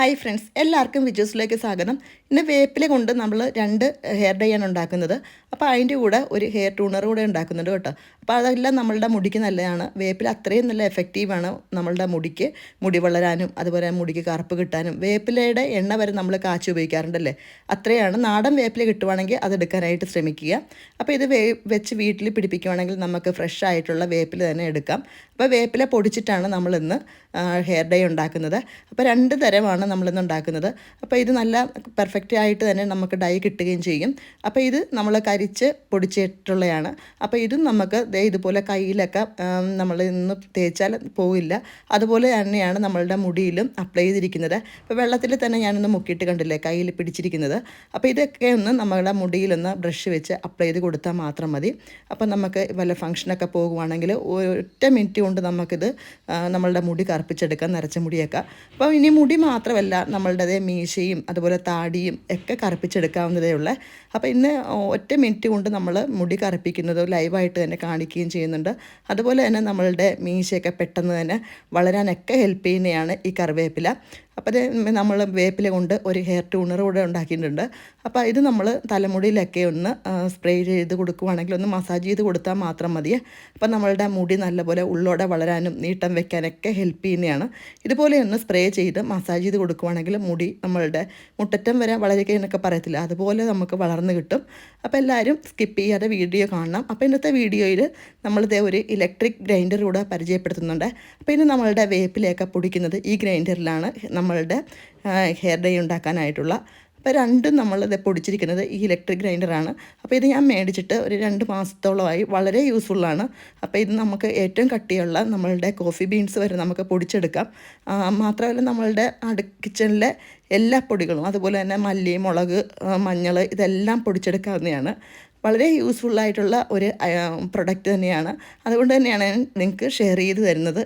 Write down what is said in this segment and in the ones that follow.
Hi friends എല്ലാവർക്കും വിജൂസിലേക്ക് സ്വാഗതം. ഇന്ന് വേപ്പില കൊണ്ട് നമ്മൾ രണ്ട് ഹെയർ ഡൈ ആണ് ഉണ്ടാക്കുന്നത്. അപ്പോൾ അതിന്റെ കൂടെ ഒരു ഹെയർ ടൂണർ കൂടെ ഉണ്ടാക്കുന്നുണ്ട് കേട്ടോ. അപ്പോൾ അതെല്ലാം നമ്മളുടെ മുടിക്ക് നല്ലതാണ്. വേപ്പില അത്രയും നല്ല എഫക്റ്റീവാണ് നമ്മളുടെ മുടിക്ക്. മുടി വളരാനും അതുപോലെ മുടിക്ക് കറുപ്പ് കിട്ടാനും. വേപ്പിലയുടെ എണ്ണ വരെ നമ്മൾ കാച്ചി ഉപയോഗിക്കാറുണ്ടല്ലേ? അത്രയാണ്. നാടൻ വേപ്പില കിട്ടുവാണെങ്കിൽ അതെടുക്കാനായിട്ട് ശ്രമിക്കുക. അപ്പോൾ ഇത് വേ വെച്ച് വീട്ടിൽ പിടിപ്പിക്കുവാണെങ്കിൽ നമുക്ക് ഫ്രഷ് ആയിട്ടുള്ള വേപ്പില തന്നെ എടുക്കാം. അപ്പോൾ വേപ്പില പൊടിച്ചിട്ടാണ് നമ്മളിന്ന് ഹെയർ ഡൈ ഉണ്ടാക്കുന്നത്. അപ്പോൾ രണ്ട് തരമാണ് നമ്മളിന്ന് ഉണ്ടാക്കുന്നത് അപ്പോൾ ഇത് നല്ല പെർഫെക്റ്റ് ആയിട്ട് തന്നെ നമുക്ക് ഡൈ കിട്ടുകയും ചെയ്യും. അപ്പോൾ ഇത് നമ്മൾ കരിച്ച് പൊടിച്ചിട്ടുള്ളതാണ് അപ്പോൾ ഇതും നമുക്ക് ദേ ഇതുപോലെ കയ്യിലൊക്കെ നമ്മൾ ഇന്ന് തേച്ചാൽ പോവില്ല. അതുപോലെ തന്നെയാണ് നമ്മളുടെ മുടിയിലും അപ്ലൈ ചെയ്തിരിക്കുന്നത്. അപ്പോൾ വെള്ളത്തിൽ തന്നെ ഞാനൊന്ന് മുക്കിയിട്ട് കണ്ടില്ലേ കയ്യിൽ പിടിച്ചിരിക്കുന്നത്. അപ്പോൾ ഇതൊക്കെ ഒന്ന് നമ്മളുടെ മുടിയിലൊന്ന് ബ്രഷ് വെച്ച് അപ്ലൈ ചെയ്ത് കൊടുത്താൽ മാത്രം മതി. അപ്പോൾ നമുക്ക് വല്ല ഫംഗ്ഷനൊക്കെ പോകുവാണെങ്കിൽ ഒറ്റ മിനിറ്റ് കൊണ്ട് നമുക്കിത് നമ്മളുടെ മുടി കറുപ്പിച്ചെടുക്കാം നരച്ച മുടിയൊക്കെ. അപ്പോൾ ഇനി മുടി മാത്രമല്ല നമ്മളുടെ മീശയും അതുപോലെ താടിയും ഒക്കെ കറുപ്പിച്ചെടുക്കാവുന്നതേ ഉള്ളു അപ്പോൾ ഇന്ന് ഒറ്റ മിനിറ്റ് കൊണ്ട് നമ്മൾ മുടി കറുപ്പിക്കുന്നത് ലൈവായിട്ട് തന്നെ കാണിക്കുകയും ചെയ്യുന്നുണ്ട്. അതുപോലെ തന്നെ നമ്മളുടെ മീശയൊക്കെ പെട്ടെന്ന് തന്നെ വളരാനൊക്കെ ഹെൽപ്പ് ചെയ്യുന്നതാണ് ഈ കറിവേപ്പില. അപ്പോൾ അത് നമ്മൾ വേപ്പില കൊണ്ട് ഒരു ഹെയർ ട്യൂണർ കൂടെ ഉണ്ടാക്കിയിട്ടുണ്ട്. അപ്പോൾ ഇത് നമ്മൾ തലമുടിയിലൊക്കെ ഒന്ന് സ്പ്രേ ചെയ്ത് കൊടുക്കുവാണെങ്കിൽ ഒന്ന് മസാജ് ചെയ്ത് കൊടുത്താൽ മാത്രം മതി അപ്പോൾ നമ്മളുടെ മുടി നല്ലപോലെ ഉള്ളോടെ വളരാനും നീട്ടം വെക്കാനൊക്കെ ഹെൽപ്പ് ചെയ്യുന്നതാണ് ഇതുപോലെ ഒന്ന് സ്പ്രേ ചെയ്ത് മസാജ് ചെയ്ത് കൊടുക്കുവാണെങ്കിൽ മുടി നമ്മളുടെ മുട്ടറ്റം വരെ വളരുക എന്നൊക്കെ പറയത്തില്ല അതുപോലെ നമുക്ക് വളർന്നു കിട്ടും. അപ്പോൾ എല്ലാവരും സ്കിപ്പ് ചെയ്യാതെ വീഡിയോ കാണണം. അപ്പോൾ ഇന്നത്തെ വീഡിയോയിൽ നമ്മളിതേ ഒരു ഇലക്ട്രിക് ഗ്രൈൻഡർ കൂടെ പരിചയപ്പെടുത്തുന്നുണ്ട്. അപ്പോൾ ഇന്ന് നമ്മളുടെ വേപ്പിലയൊക്കെ പൊടിക്കുന്നത് ഈ ഗ്രൈൻഡറിലാണ്. നമ്മളുടെ ഹെയർ ഡൈ ഉണ്ടാക്കാനായിട്ടുള്ള. അപ്പോൾ രണ്ടും നമ്മളിത് പൊടിച്ചിരിക്കുന്നത് ഈ ഇലക്ട്രിക് ഗ്രൈൻഡറാണ് അപ്പോൾ ഇത് ഞാൻ മേടിച്ചിട്ട് ഒരു രണ്ട് മാസത്തോളമായി വളരെ യൂസ്ഫുള്ളാണ് അപ്പോൾ ഇത് നമുക്ക് ഏറ്റവും കട്ടിയുള്ള നമ്മളുടെ കോഫി ബീൻസ് വരെ നമുക്ക് പൊടിച്ചെടുക്കാം. മാത്രമല്ല നമ്മളുടെ അടു കിച്ചണിലെ എല്ലാ പൊടികളും അതുപോലെ തന്നെ മല്ലി മുളക് മഞ്ഞൾ ഇതെല്ലാം പൊടിച്ചെടുക്കാവുന്നതാണ്. വളരെ യൂസ്ഫുള്ളായിട്ടുള്ള ഒരു പ്രൊഡക്റ്റ് തന്നെയാണ്. അതുകൊണ്ട് തന്നെയാണ് നിങ്ങൾക്ക് ഷെയർ ചെയ്ത് തരുന്നത്.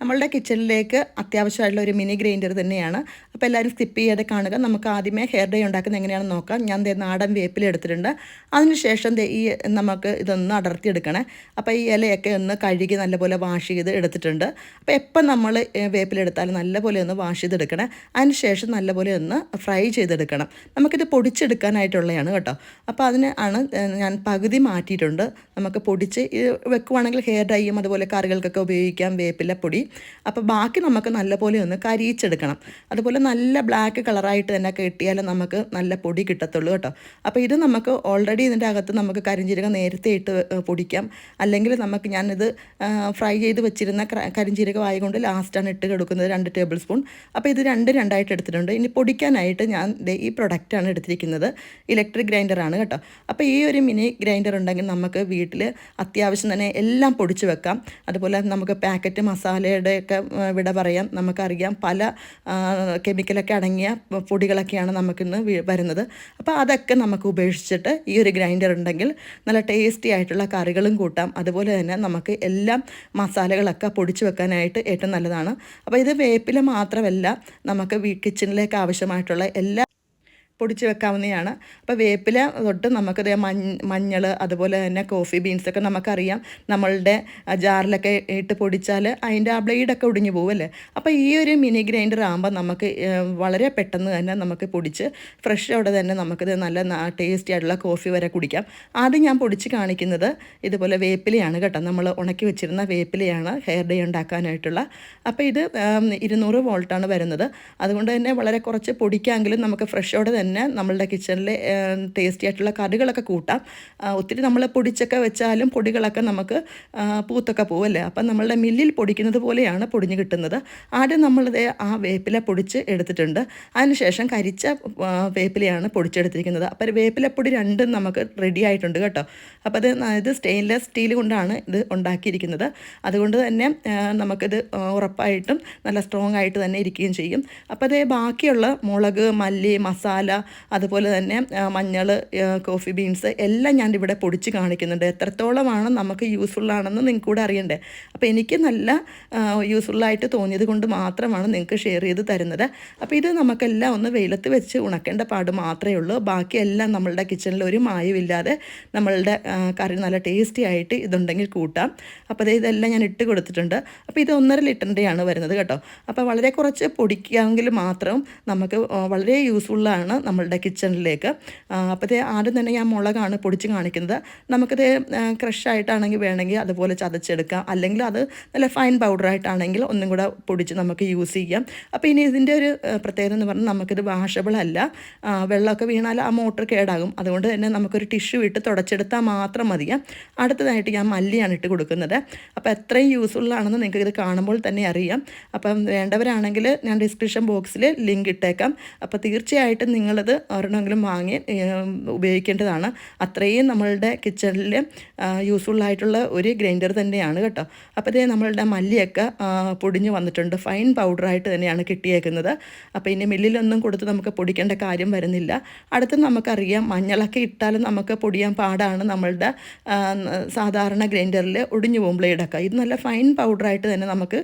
നമ്മളുടെ കിച്ചണിലേക്ക് അത്യാവശ്യമായിട്ടുള്ള ഒരു മിനി ഗ്രൈൻഡർ തന്നെയാണ്. അപ്പോൾ എല്ലാവരും സ്കിപ്പ് ചെയ്യാതെ കാണുക. നമുക്ക് ആദ്യമേ ഹെയർ ഡൈ ഉണ്ടാക്കുന്നത് എങ്ങനെയാണെന്ന് നോക്കാം. ഞാൻ ദേ നാടൻ വേപ്പിൽ എടുത്തിട്ടുണ്ട്. അതിനുശേഷം ദേ ഈ നമുക്ക് ഇതൊന്ന് അടർത്തിയെടുക്കണേ. അപ്പോൾ ഈ ഇലയൊക്കെ ഒന്ന് കഴുകി നല്ലപോലെ വാഷ് ചെയ്ത് എടുത്തിട്ടുണ്ട്. അപ്പോൾ എപ്പം നമ്മൾ വേപ്പിലെടുത്താലും നല്ലപോലെ ഒന്ന് വാഷ് ചെയ്തെടുക്കണേ. അതിനുശേഷം നല്ലപോലെ ഒന്ന് ഫ്രൈ ചെയ്തെടുക്കണം. നമുക്കിത് പൊടിച്ചെടുക്കാനായിട്ടുള്ളതാണ് കേട്ടോ. അപ്പോൾ അതിന് ആണ് ഞാൻ പകുതി മാറ്റിയിട്ടുണ്ട്. നമുക്ക് പൊടിച്ച് വെക്കുവാണെങ്കിൽ ഹെയർ ഡ്രൈയും അതുപോലെ കറികൾക്കൊക്കെ ഉപയോഗിക്കാം. വേപ്പിലെ പൊടി അപ്പോൾ ബാക്കി നമുക്ക് നല്ലപോലെ ഒന്ന് കരിയിച്ചെടുക്കണം. അതുപോലെ നല്ല ബ്ലാക്ക് കളറായിട്ട് തന്നെ കിട്ടിയാൽ നമുക്ക് നല്ല പൊടി കിട്ടത്തുള്ളൂ കേട്ടോ. അപ്പോൾ ഇത് നമുക്ക് ഓൾറെഡി ഇതിന്റെ അകത്ത് നമുക്ക് കരിഞ്ചീരകം നേരത്തെ ഇട്ട് പൊടിക്കാം. അല്ലെങ്കിൽ നമുക്ക് ഞാനിത് ഫ്രൈ ചെയ്ത് വെച്ചിരുന്ന കരിഞ്ചീരകം ആയതുകൊണ്ട് ലാസ്റ്റാണ് ഇട്ട് കൊടുക്കുന്നത് രണ്ട് ടേബിൾ സ്പൂൺ അപ്പോൾ ഇത് രണ്ട് രണ്ടായിട്ട് എടുത്തിട്ടുണ്ട്. ഇനി പൊടിക്കാനായിട്ട് ഞാൻ ഈ പ്രൊഡക്റ്റാണ് എടുത്തിരിക്കുന്നത്. ഇലക്ട്രിക് ഗ്രൈൻഡറാണ് കേട്ടോ. അപ്പോൾ ഈ ഒരു മിനി ഗ്രൈൻഡർ ഉണ്ടെങ്കിൽ നമുക്ക് വീട്ടിൽ അത്യാവശ്യം തന്നെ എല്ലാം പൊടിച്ച് വെക്കാം. അതുപോലെ നമുക്ക് പാക്കറ്റ് മസാലയുടെയൊക്കെ ആ, വിട പറയാം. നമുക്കറിയാം പല കെമിക്കലൊക്കെ അടങ്ങിയ പൊടികളൊക്കെയാണ് നമുക്കിന്ന് വരുന്നത്. അപ്പോൾ അതൊക്കെ നമുക്ക് ഉപേക്ഷിച്ചിട്ട് ഈ ഒരു ഗ്രൈൻഡർ ഉണ്ടെങ്കിൽ നല്ല ടേസ്റ്റി ആയിട്ടുള്ള കറികളും കൂട്ടാം. അതുപോലെ തന്നെ നമുക്ക് എല്ലാം മസാലകളൊക്കെ പൊടിച്ചു വെക്കാനായിട്ട് ഏറ്റവും നല്ലതാണ്. അപ്പോൾ ഇത് വേപ്പില മാത്രമല്ല നമുക്ക് വീ കിച്ചണിലേക്ക് ആവശ്യമായിട്ടുള്ള എല്ലാ പൊടിച്ച് വെക്കാവുന്നതാണ്. അപ്പോൾ വേപ്പില തൊട്ട് നമുക്കത് മഞ്ഞ മഞ്ഞൾ അതുപോലെ തന്നെ കോഫി ബീൻസൊക്കെ നമുക്കറിയാം. നമ്മളുടെ ജാറിലൊക്കെ ഇട്ട് പൊടിച്ചാൽ അതിന്റെ ആ ബ്ലേഡൊക്കെ ഒടിഞ്ഞു പോകുമല്ലേ അപ്പോൾ ഈ ഒരു മിനി ഗ്രൈൻഡർ ആകുമ്പോൾ നമുക്ക് വളരെ പെട്ടെന്ന് തന്നെ നമുക്ക് പൊടിച്ച് ഫ്രഷ് അവിടെ തന്നെ നമുക്കിത് നല്ല ടേസ്റ്റി ആയിട്ടുള്ള കോഫി വരെ കുടിക്കാം. ആദ്യം ഞാൻ പൊടിച്ച് കാണിക്കുന്നത് ഇതുപോലെ വേപ്പിലയാണ് കേട്ടോ. നമ്മൾ ഉണക്കി വെച്ചിരുന്ന വേപ്പിലയാണ് ഹെയർ ഡേ ഉണ്ടാക്കാനായിട്ടുള്ള. അപ്പോൾ ഇത് ഇരുന്നൂറ് വോൾട്ടാണ് വരുന്നത്. അതുകൊണ്ട് തന്നെ വളരെ കുറച്ച് പൊടിക്കാമെങ്കിലും നമുക്ക് ഫ്രഷോടെ തന്നെ നമ്മളുടെ കിച്ചണിലെ ടേസ്റ്റി ആയിട്ടുള്ള കറികളൊക്കെ കൂട്ടാം. ഒത്തിരി നമ്മൾ പൊടിച്ചൊക്കെ വെച്ചാലും പൊടികളൊക്കെ നമുക്ക് പൂത്തൊക്കെ പോവല്ലേ അപ്പം നമ്മളുടെ മില്ലിൽ പൊടിക്കുന്നത് പോലെയാണ് പൊടിഞ്ഞ് കിട്ടുന്നത്. ആദ്യം നമ്മളത് ആ വേപ്പില പൊടിച്ച് എടുത്തിട്ടുണ്ട്. അതിനുശേഷം കരിച്ച വേപ്പിലയാണ് പൊടിച്ചെടുത്തിരിക്കുന്നത്. അപ്പോൾ വേപ്പിലപ്പൊടി രണ്ടും നമുക്ക് റെഡി ആയിട്ടുണ്ട് കേട്ടോ. അപ്പോൾ അത് ഇത് സ്റ്റെയിൻലെസ് സ്റ്റീൽ കൊണ്ടാണ് ഇത് ഉണ്ടാക്കിയിരിക്കുന്നത്. അതുകൊണ്ട് തന്നെ നമുക്കിത് ഉറപ്പായിട്ടും നല്ല സ്ട്രോങ് ആയിട്ട് തന്നെ ഇരിക്കുകയും ചെയ്യും. അപ്പോൾ അതേ ബാക്കിയുള്ള മുളക് മല്ലി മസാല അതുപോലെ തന്നെ മഞ്ഞൾ കോഫി ബീൻസ് എല്ലാം ഞാൻ ഇവിടെ പൊടിച്ച് കാണിക്കുന്നുണ്ട്. എത്രത്തോളമാണ് നമുക്ക് യൂസ്ഫുൾ ആണെന്ന് നിങ്ങൾക്ക് കൂടെ അറിയണ്ടേ? അപ്പോൾ എനിക്ക് നല്ല യൂസ്ഫുള്ളായിട്ട് തോന്നിയത് കൊണ്ട് മാത്രമാണ് നിങ്ങൾക്ക് ഷെയർ ചെയ്ത് തരുന്നത്. അപ്പോൾ ഇത് നമുക്കെല്ലാം ഒന്ന് വെയിലത്ത് വെച്ച് ഉണക്കേണ്ട പാട് മാത്രമേ ഉള്ളൂ. ബാക്കിയെല്ലാം നമ്മളുടെ കിച്ചണിൽ ഒരു മായമില്ലാതെ നമ്മളുടെ കറി നല്ല ടേസ്റ്റി ആയിട്ട് ഇതുണ്ടെങ്കിൽ കൂട്ടാം. അപ്പോൾ ഇതെല്ലാം ഞാൻ ഇട്ട് കൊടുത്തിട്ടുണ്ട്. അപ്പോൾ ഇത് ഒന്നര ലിറ്ററിന്റെയാണ് വരുന്നത് കേട്ടോ. അപ്പോൾ വളരെ കുറച്ച് പൊടിക്കാമെങ്കിൽ മാത്രം നമുക്ക് വളരെ യൂസ്ഫുള്ളാണ് നമ്മളുടെ കിച്ചണിലേക്ക് അപ്പോൾ ദേ ആദ്യം തന്നെ ഞാൻ മുളകാണ് പൊടിച്ച് കാണിക്കുന്നത്. നമുക്കത് ക്രഷായിട്ടാണെങ്കിൽ വേണമെങ്കിൽ അതുപോലെ ചതച്ചെടുക്കാം. അല്ലെങ്കിൽ അത് നല്ല ഫൈൻ പൗഡറായിട്ടാണെങ്കിൽ ഒന്നും കൂടെ പൊടിച്ച് നമുക്ക് യൂസ് ചെയ്യാം. അപ്പോൾ ഇനി ഇതിന്റെ ഒരു പ്രത്യേകത എന്ന് പറഞ്ഞാൽ നമുക്കിത് വാഷബിൾ അല്ല. വെള്ളമൊക്കെ വീണാൽ ആ മോട്ടർ കേടാകും. അതുകൊണ്ട് തന്നെ നമുക്കൊരു ടിഷ്യൂ ഇട്ട് തുടച്ചെടുത്താൽ മാത്രം മതിയാം അടുത്തതായിട്ട് ഞാൻ മല്ലിയാണ് ഇട്ട് കൊടുക്കുന്നത്. അപ്പോൾ എത്രയും യൂസ്ഫുൾ ആണെന്ന് നിങ്ങൾക്ക് ഇത് കാണുമ്പോൾ തന്നെ അറിയാം. അപ്പം വേണ്ടവരാണെങ്കിൽ ഞാൻ ഡിസ്ക്രിപ്ഷൻ ബോക്സിൽ ലിങ്ക് ഇട്ടേക്കാം. അപ്പോൾ തീർച്ചയായിട്ടും നിങ്ങളത് ഒരെണ്ണമെങ്കിലും വാങ്ങി ഉപയോഗിക്കേണ്ടതാണ്. അത്രയും നമ്മളുടെ കിച്ചണിൽ ആയിട്ടുള്ള ഒരു ഗ്രൈൻഡർ തന്നെയാണ് കേട്ടോ. അപ്പോൾ ഇതേ നമ്മളുടെ മല്ലിയൊക്കെ പൊടിഞ്ഞു വന്നിട്ടുണ്ട്. ഫൈൻ പൗഡറായിട്ട് തന്നെയാണ് കിട്ടിയേക്കുന്നത്. അപ്പോൾ ഇനി മില്ലിലൊന്നും കൊടുത്ത് നമുക്ക് പൊടിക്കേണ്ട കാര്യം വരുന്നില്ല. അടുത്ത് നമുക്കറിയാം മഞ്ഞളൊക്കെ ഇട്ടാലും നമുക്ക് പൊടിയാൻ പാടാണ് നമ്മളുടെ സാധാരണ ഗ്രൈൻഡറിൽ ഒടിഞ്ഞു പോകുമ്പോൾ ഇടക്കുക ഇത് നല്ല ഫൈൻ പൗഡറായിട്ട് തന്നെ നമുക്ക്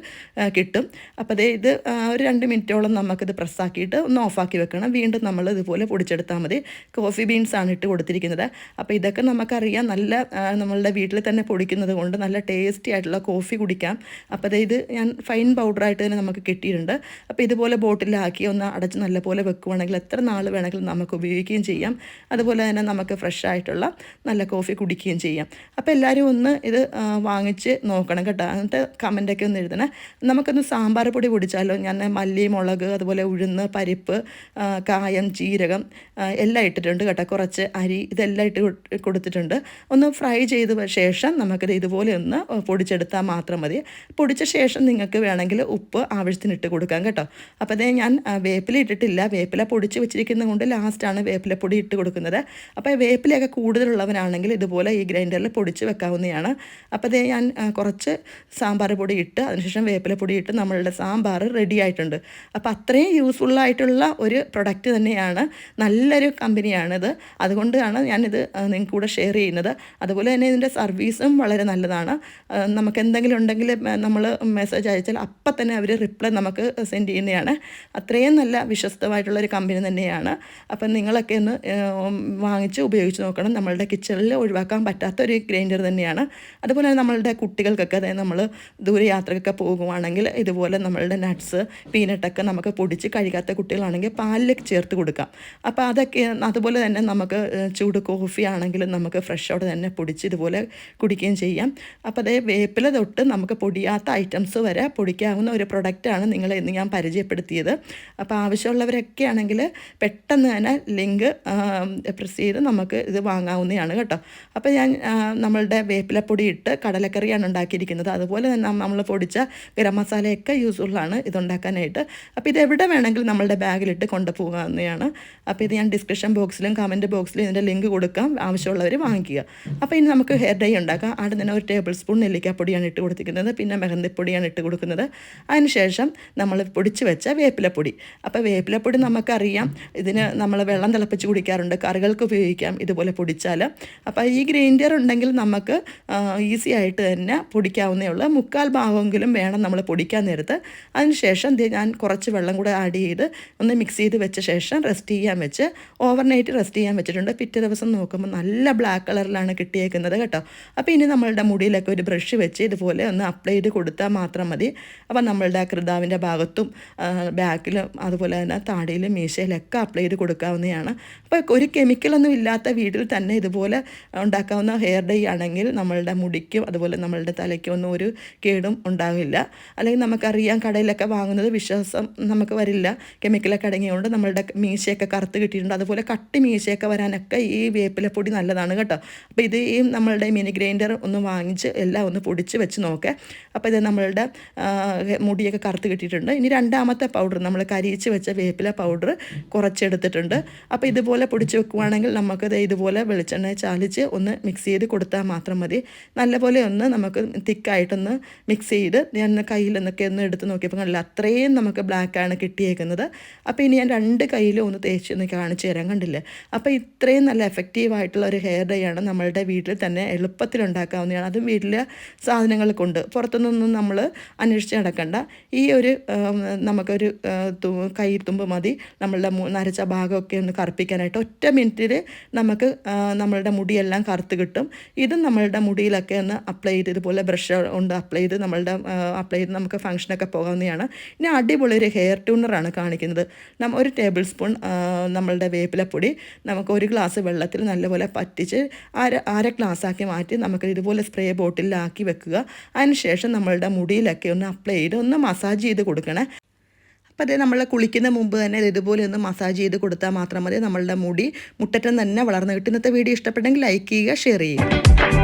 കിട്ടും. അപ്പോൾ അതേ ഇത് ഒരു രണ്ട് മിനിറ്റോളം നമുക്കിത് പ്രസ്സാക്കിയിട്ട് ഒന്ന് ഓഫാക്കി വെക്കണം. വീണ്ടും നമ്മൾ ഇതുപോലെ പൊടിച്ചെടുത്താൽ മതി. കോഫി ബീൻസ് ആണ് ഇട്ട് കൊടുത്തിരിക്കുന്നത്. അപ്പോൾ ഇതൊക്കെ നമുക്കറിയാം. നല്ല നമ്മളുടെ വീട്ടിൽ തന്നെ പൊടിക്കുന്നത് കൊണ്ട് നല്ല ടേസ്റ്റി ആയിട്ടുള്ള കോഫി കുടിക്കാം. അപ്പോൾ ഇത് ഞാൻ ഫൈൻ പൗഡറായിട്ട് തന്നെ നമുക്ക് കിട്ടിയിട്ടുണ്ട്. അപ്പോൾ ഇതുപോലെ ബോട്ടിലാക്കി ഒന്ന് അടച്ച് നല്ലപോലെ വെക്കുവാണെങ്കിൽ എത്ര നാൾ വേണമെങ്കിലും നമുക്ക് ഉപയോഗിക്കുകയും ചെയ്യാം. അതുപോലെ തന്നെ നമുക്ക് ഫ്രഷ് ആയിട്ടുള്ള നല്ല കോഫി കുടിക്കുകയും ചെയ്യാം. അപ്പോൾ എല്ലാവരും ഒന്ന് ഇത് വാങ്ങിച്ച് നോക്കണം കേട്ടോ. എന്നിട്ട് കമന്റൊക്കെ ഒന്ന് എഴുതണേ. നമുക്കൊന്ന് സാമ്പാർ പൊടി പൊടിച്ചാലോ? ഞാൻ മല്ലി മുളക് അതുപോലെ ഉഴുന്ന് പരിപ്പ് കായം കായം ജീരകം എല്ലാം ഇട്ടിട്ടുണ്ട് കേട്ടോ. കുറച്ച് അരി ഇതെല്ലാം ഇട്ട് കൊടുത്തിട്ടുണ്ട്. ഒന്ന് ഫ്രൈ ചെയ്ത ശേഷം നമുക്കിത് ഇതുപോലെ ഒന്ന് പൊടിച്ചെടുത്താൽ മാത്രം മതി. പൊടിച്ച ശേഷം നിങ്ങൾക്ക് വേണമെങ്കിൽ ഉപ്പ് ആവശ്യത്തിന് ഇട്ട് കൊടുക്കാം കേട്ടോ. അപ്പോൾ അതേ ഞാൻ വേപ്പില ഇട്ടിട്ടില്ല. വേപ്പില പൊടിച്ച് വെച്ചിരിക്കുന്നത് കൊണ്ട് ലാസ്റ്റാണ് വേപ്പില പൊടി ഇട്ട് കൊടുക്കുന്നത്. അപ്പോൾ വേപ്പിലയൊക്കെ കൂടുതലുള്ളവനാണെങ്കിൽ ഇതുപോലെ ഈ ഗ്രൈൻഡറിൽ പൊടിച്ച് വെക്കാവുന്നതാണ്. അപ്പോൾ അതേ ഞാൻ കുറച്ച് സാമ്പാർ പൊടി ഇട്ട് അതിനുശേഷം വേപ്പില പൊടി ഇട്ട് നമ്മളുടെ സാമ്പാർ റെഡി ആയിട്ടുണ്ട്. അപ്പോൾ അത്രയും യൂസ്ഫുള്ളായിട്ടുള്ള ഒരു പ്രൊഡക്റ്റ് തന്നെയാണ് നല്ലൊരു കമ്പനിയാണിത്. അതുകൊണ്ടാണ് ഞാനിത് നിങ്ങൾക്ക് കൂടെ ഷെയർ ചെയ്യുന്നത്. അതുപോലെ തന്നെ ഇതിന്റെ സർവീസും വളരെ നല്ലതാണ്. നമുക്ക് എന്തെങ്കിലും ഉണ്ടെങ്കിൽ നമ്മൾ മെസ്സേജ് അയച്ചാൽ അപ്പം തന്നെ അവർ റിപ്ലൈ നമുക്ക് സെൻഡ് ചെയ്യുന്നതാണ്. അത്രയും നല്ല വിശ്വസ്തമായിട്ടുള്ള ഒരു കമ്പനി തന്നെയാണ്. അപ്പം നിങ്ങളൊക്കെ ഒന്ന് വാങ്ങിച്ച് ഉപയോഗിച്ച് നോക്കണം. നമ്മളുടെ കിച്ചണിൽ ഒഴിവാക്കാൻ പറ്റാത്ത ഒരു ഗ്രൈൻഡർ തന്നെയാണ്. അതുപോലെ തന്നെ നമ്മളുടെ കുട്ടികൾക്കൊക്കെ അതായത് നമ്മൾ ദൂരയാത്രക്കൊക്കെ പോകുവാണെങ്കിൽ ഇതുപോലെ നമ്മളുടെ നട്ട്സ് പീനട്ടൊക്കെ നമുക്ക് പൊടിച്ച് കഴുകാത്ത കുട്ടികളാണെങ്കിൽ പാലിലേക്ക് ചേർത്ത് കൊടുക്കാം. അപ്പോൾ അതൊക്കെ അതുപോലെ തന്നെ നമുക്ക് ചൂട് കോഫി ആണെങ്കിലും നമുക്ക് ഫ്രഷോടെ തന്നെ പൊടിച്ച് ഇതുപോലെ കുടിക്കുകയും ചെയ്യാം. അപ്പോൾ അതേ വേപ്പില തൊട്ട് നമുക്ക് പൊടിയാത്ത ഐറ്റംസ് വരെ പൊടിക്കാവുന്ന ഒരു പ്രൊഡക്റ്റാണ് നിങ്ങൾ ഇന്ന് ഞാൻ പരിചയപ്പെടുത്തിയത്. അപ്പോൾ ആവശ്യമുള്ളവരൊക്കെ ആണെങ്കിൽ പെട്ടെന്ന് തന്നെ ലിങ്ക് പ്രസ് ചെയ്ത് നമുക്ക് ഇത് വാങ്ങാവുന്നതാണ് കേട്ടോ. അപ്പോൾ ഞാൻ നമ്മളുടെ വേപ്പിലപ്പൊടി ഇട്ട് കടലക്കറിയാണ് ഉണ്ടാക്കിയിരിക്കുന്നത്. അതുപോലെ തന്നെ നമ്മൾ പൊടിച്ച ഗരം മസാലയൊക്കെ യൂസ്ഫുള്ളാണ് ഇതുണ്ടാക്കാനായിട്ട്. അപ്പോൾ ഇത് എവിടെ വേണമെങ്കിലും നമ്മളുടെ ബാഗിലിട്ട് കൊണ്ടുപോകാവുന്നതാണ്. അപ്പോൾ ഇത് ഞാൻ ഡിസ്ക്രിപ്ഷൻ ബോക്സിലും കമന്റ് ബോക്സിലും ഇതിന്റെ ലിങ്ക് കൊടുക്കാം ആവശ്യമുള്ളവർ വാങ്ങിക്കുക. അപ്പോൾ ഇനി നമുക്ക് ഹെയർ ഡൈ ഉണ്ടാക്കാം. ആദ്യം തന്നെ ഒരു ടേബിൾ സ്പൂൺ നെല്ലിക്കാപ്പൊടിയാണ് ഇട്ട് കൊടുത്തിരിക്കുന്നത്. പിന്നെ മെഹന്തിപ്പൊടിയാണ് ഇട്ട് കൊടുക്കുന്നത്. അതിനുശേഷം നമ്മൾ പൊടിച്ച് വെച്ച വേപ്പിലപ്പൊടി. അപ്പോൾ വേപ്പിലപ്പൊടി നമുക്കറിയാം ഇതിന് നമ്മൾ വെള്ളം തിളപ്പിച്ച് കുടിക്കാറുണ്ട്. കറികൾക്ക് ഉപയോഗിക്കാം ഇതുപോലെ പൊടിച്ചാൽ. അപ്പോൾ ഈ ഗ്രൈൻഡർ ഉണ്ടെങ്കിൽ നമുക്ക് ഈസി ആയിട്ട് തന്നെ പൊടിക്കാവുന്നേ ഉള്ളൂ. മുക്കാൽ ഭാഗമെങ്കിലും വേണം നമ്മൾ പൊടിക്കാൻ നേരത്ത്. അതിനുശേഷം ഞാൻ കുറച്ച് വെള്ളം കൂടെ ആഡ് ചെയ്ത് ഒന്ന് മിക്സ് ചെയ്ത് വെച്ച ശേഷം റെസ്റ്റ് ചെയ്യാൻ വെച്ച് ഓവർനൈറ്റ് റെസ്റ്റ് ചെയ്യാൻ വെച്ചിട്ടുണ്ട്. പിറ്റേ ദിവസം നോക്കുമ്പോൾ നല്ല ബ്ലാക്ക് കളറിലാണ് കിട്ടിയേക്കുന്നത് കേട്ടോ. അപ്പോൾ ഇനി നമ്മളുടെ മുടിയിലൊക്കെ ഒരു ബ്രഷ് വെച്ച് ഇതുപോലെ ഒന്ന് അപ്ലൈ ചെയ്ത് കൊടുത്താൽ മാത്രം മതി. അപ്പോൾ നമ്മളുടെ കൃതാവിന്റെ ഭാഗത്തും ബാക്കിലും അതുപോലെ തന്നെ താടിയിലും മീശയിലൊക്കെ അപ്ലൈ ചെയ്ത് കൊടുക്കാവുന്നതാണ്. അപ്പോൾ ഒരു കെമിക്കലൊന്നും ഇല്ലാത്ത വീട്ടിൽ തന്നെ ഇതുപോലെ ഉണ്ടാക്കാവുന്ന ഹെയർ ഡൈ ആണെങ്കിൽ നമ്മളുടെ മുടിക്കും അതുപോലെ നമ്മളുടെ തലയ്ക്കും ഒന്നും ഒരു കേടും ഉണ്ടാവില്ല. അല്ലെങ്കിൽ നമുക്കറിയാം കടയിലൊക്കെ വാങ്ങുന്നത് വിശ്വാസം നമുക്ക് വരില്ല. കെമിക്കലൊക്കെ അടങ്ങിയതുകൊണ്ട് നമ്മളുടെ മീശയൊക്കെ കറുത്ത് കിട്ടിയിട്ടുണ്ട്. അതുപോലെ കട്ടി മീശയൊക്കെ വരാനൊക്കെ ഈ വേപ്പിലപ്പൊടി നല്ലതാണ് കേട്ടോ. അപ്പോൾ ഇത് ഈ നമ്മളുടെ മിനി ഗ്രൈൻഡർ ഒന്ന് വാങ്ങിച്ച് എല്ലാം ഒന്ന് പൊടിച്ച് വെച്ച് നോക്കേ. അപ്പോൾ ഇത് നമ്മളുടെ മുടിയൊക്കെ കറുത്ത് കിട്ടിയിട്ടുണ്ട്. ഇനി രണ്ടാമത്തെ പൗഡർ നമ്മൾ കരിയിച്ച് വെച്ച വേപ്പില പൗഡർ കുറച്ചെടുത്തിട്ടുണ്ട്. അപ്പോൾ ഇതുപോലെ പൊടിച്ച് വെക്കുവാണെങ്കിൽ നമുക്കത് ഇതുപോലെ വെളിച്ചെണ്ണ ചാലിച്ച് ഒന്ന് മിക്സ് ചെയ്ത് കൊടുത്താൽ മാത്രം മതി. നല്ലപോലെ ഒന്ന് നമുക്ക് തിക്കായിട്ടൊന്ന് മിക്സ് ചെയ്ത് ഞാൻ കയ്യിൽ നിന്നൊക്കെ ഒന്ന് എടുത്ത് നോക്കിയപ്പോൾ കണ്ടില്ല അത്രയും നമുക്ക് ബ്ലാക്കാണ് കിട്ടിയേക്കുന്നത്. അപ്പോൾ ഇനി ഞാൻ രണ്ട് കയ്യിലും ഒന്ന് തേച്ച് ഒന്ന് കാണിച്ചു തരാൻ കണ്ടില്ലേ? അപ്പോൾ ഇത്രയും നല്ല എഫക്റ്റീവ് ആയിട്ടുള്ള ഒരു ഹെയർ ഡൈ ആണ് നമ്മളുടെ വീട്ടിൽ തന്നെ എളുപ്പത്തിൽ ഉണ്ടാക്കാവുന്നതാണ് അതും വീട്ടിലെ സാധനങ്ങൾ കൊണ്ട് പുറത്തുനിന്നൊന്നും നമ്മൾ അന്വേഷിച്ച് നടക്കണ്ട. ഈ ഒരു നമുക്കൊരു തുമ്പ് മതി. നമ്മളുടെ നരച്ച ഭാഗമൊക്കെ ഒന്ന് കറുപ്പിക്കാനായിട്ട് ഒറ്റ മിനിറ്റിൽ നമുക്ക് നമ്മളുടെ മുടിയെല്ലാം കറുത്ത് കിട്ടും. ഇതും നമ്മളുടെ മുടിയിലൊക്കെ ഒന്ന് അപ്ലൈ ചെയ്ത് ഇതുപോലെ ബ്രഷ് കൊണ്ട് അപ്ലൈ ചെയ്ത് നമ്മളുടെ അപ്ലൈ ചെയ്ത് നമുക്ക് ഫംഗ്ഷനൊക്കെ പോകാവുന്നതാണ്. ഇനി അടിപൊളി ഒരു ഹെയർ ട്യൂണറാണ് കാണിക്കുന്നത്. ഒരു ടേബിൾ സ്പൂൺ നമ്മളുടെ വേപ്പിലപ്പൊടി നമുക്ക് ഒരു ഗ്ലാസ് വെള്ളത്തിൽ നല്ലപോലെ പറ്റിച്ച് അര അര ഗ്ലാസ് ആക്കി മാറ്റി നമുക്ക് ഇതുപോലെ സ്പ്രേ ബോട്ടിലാക്കി വെക്കുക. അതിനുശേഷം നമ്മളുടെ മുടിയിലൊക്കെ ഒന്ന് അപ്ലൈ ചെയ്ത് ഒന്ന് മസാജ് ചെയ്ത് കൊടുക്കണേ. അപ്പോൾ അതേ നമ്മൾ കുളിക്കുന്ന മുമ്പ് തന്നെ ഇത് ഇതുപോലെ ഒന്ന് മസാജ് ചെയ്ത് കൊടുത്താൽ മാത്രം മതി. നമ്മളുടെ മുടി മുട്ടറ്റം തന്നെ വളർന്നു കിട്ടും. ഇന്നത്തെ വീഡിയോ ഇഷ്ടപ്പെട്ടെങ്കിൽ ലൈക്ക് ചെയ്യുക ഷെയർ ചെയ്യുക.